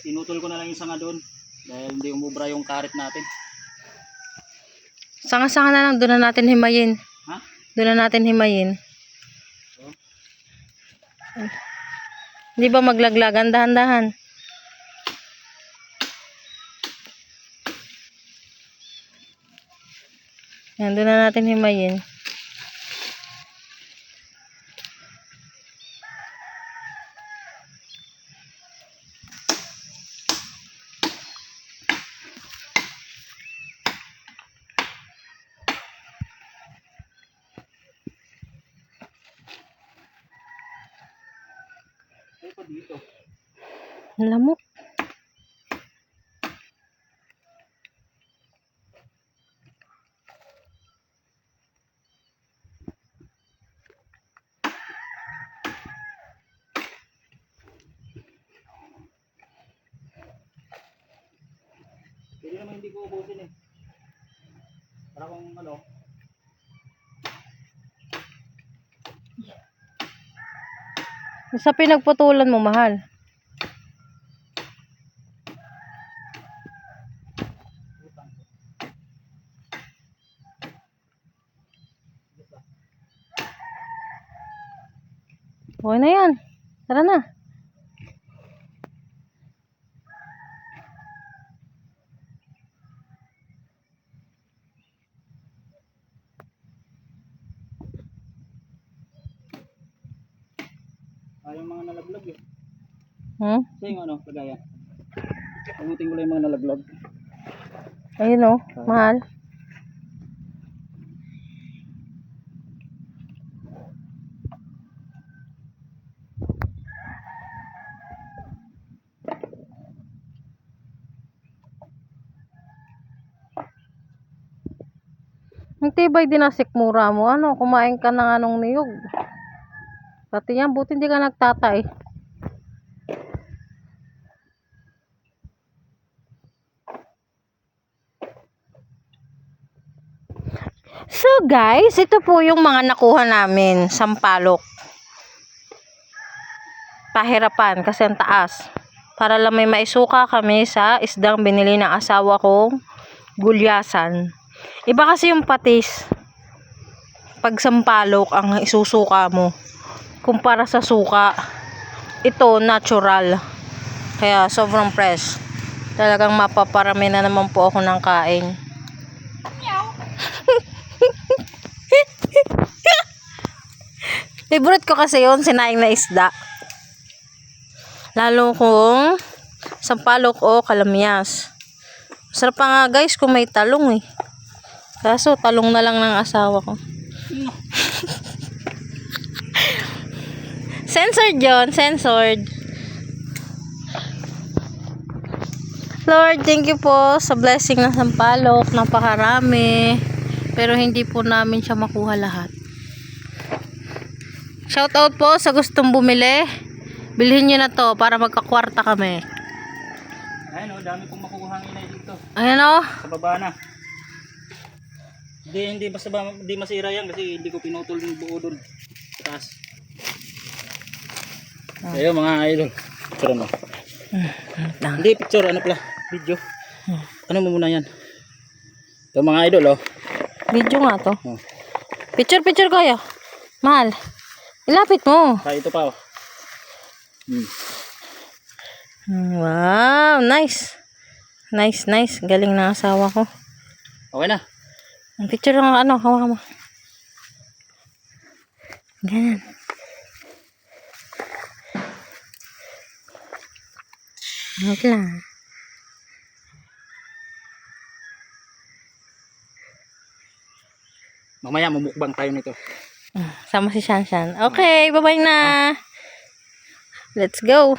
Tinutol ko na lang yung sanga doon. Dahil hindi umubra yung karet natin. Sanga-sanga na lang, doon na natin himayin. Ha? Doon na natin himayin. So, Hindi ba maglaglagan? Dahan-dahan. Yan, doon na natin himayin. Pa dito. Lamok. Pwede naman hindi ko ubusin eh. Para kung ano, Sa pinagputulan mo, mahal. Okay na yan. Tara na. Ay yung mga nalaglag eh. Hmm? Sa yung ano, kagaya. Pagutin ko lang yung mga nalaglag. Ayun o, mahal. Ang tibay din ang sikmura mo. Ano, kumain ka ng anong niyog. Pati yan, buti hindi ka nagtatay. So guys, ito po yung mga nakuha namin. Sampalok. Pahirapan kasi ang taas. Para lang may maisuka kami sa isdang binili ng asawa kong gulyasan. Iba kasi yung patis. Pag sampalok ang isusuka mo. Kumpara sa suka. Ito natural. Kaya sobrang fresh. Talagang mapaparami na naman po ako ng kain. Favorite ko kasi yon sinaing na isda. Lalo kung sampalok o kalamyas. Masarap pa nga guys kung may talong eh. Kaso talong na lang ng asawa ko. Censored yon censored. Lord, thank you po sa blessing ng sampalok. Napakarami. Pero hindi po namin siya makuha lahat. Shout out po sa gustong bumili. Bilhin nyo na to para magkakwarta kami. Ayun oh, dami kong makukuhang inay dito. Ayan o. Sa baba na. Hindi, hindi basta ba, hindi masira yan kasi hindi ko pinutol yung buo doon. Sa taas. Ayun mga idol. Picture mo. Lang. Hindi picture, ano pala? Video. Ano mo muna yan? Ito mga idol oh. Video nga to. Oh. Picture, picture kayo. Mahal. Ilapit mo. Kaya ito pa oh. Hmm. Hmm, Wow, nice. Nice, nice. Galing ng asawa ko. Okay na. Ang picture ng ano, hawakan mo. Ganyan. Wait lang. Mamaya mumukbang tayo nito. Ah, Sama si Shanshan. Okay, bye-bye na. Let's go.